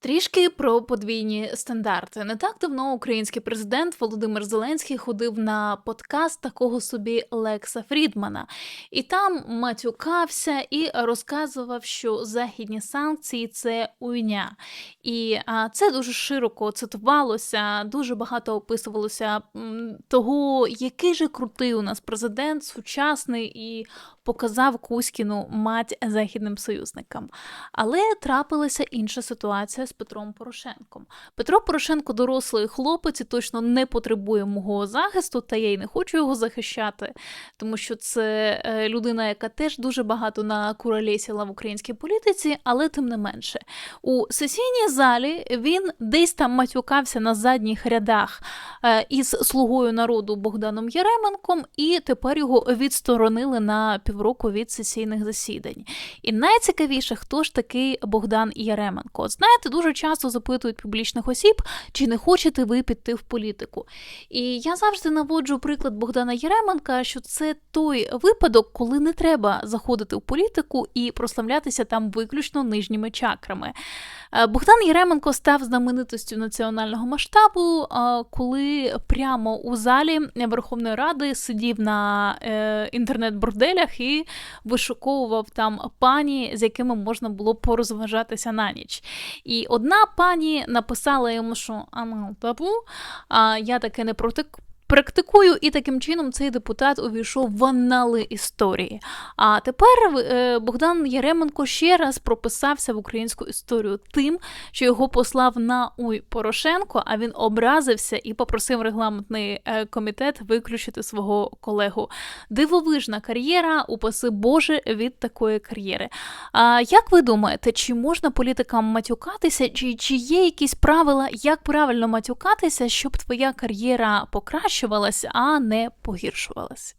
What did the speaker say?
Трішки про подвійні стандарти. Не так давно український президент Володимир Зеленський ходив на подкаст такого собі Лекса Фрідмана, і там матюкався і розказував, що західні санкції це уйня. І це дуже широко цитувалося, дуже багато описувалося того, який же крутий у нас президент, сучасний і показав Кузькіну мать західним союзникам. Але трапилася інша ситуація з Петром Порошенком. Петро Порошенко дорослий хлопець і точно не потребує мого захисту, та я й не хочу його захищати, тому що це е, людина, яка теж дуже багато накуралєсіла в українській політиці, але тим не менше. У сесійній залі він десь там матюкався на задніх рядах е, із слугою народу Богданом Яременком, і тепер його відсторонили на півроку від сесійних засідань. І найцікавіше, хто ж такий Богдан Яременко. Знаєте, дуже часто запитують публічних осіб, чи не хочете ви піти в політику. І я завжди наводжу приклад Богдана Яременка, що це той випадок, коли не треба заходити в політику і прославлятися там виключно нижніми чакрами. Е, Богдан Яременко став знаменитостю національного масштабу, е, коли прямо у залі Верховної Ради сидів на е, інтернет-борделях і вишуковував там пані, з якими можна було порозважатися на ніч. І одна пані написала йому, що анал табу, а я таке не проти. Практикую, і таким чином цей депутат увійшов в анали історії. А тепер е, Богдан Яременко ще раз прописався в українську історію тим, що його послав на уй Порошенко, а він образився і попросив регламентний е, комітет виключити свого колегу. Дивовижна кар'єра, упаси Боже від такої кар'єри. А як ви думаєте, чи можна політикам матюкатися, чи, чи є якісь правила, як правильно матюкатися, щоб твоя кар'єра покращувалась, а не погіршувалась?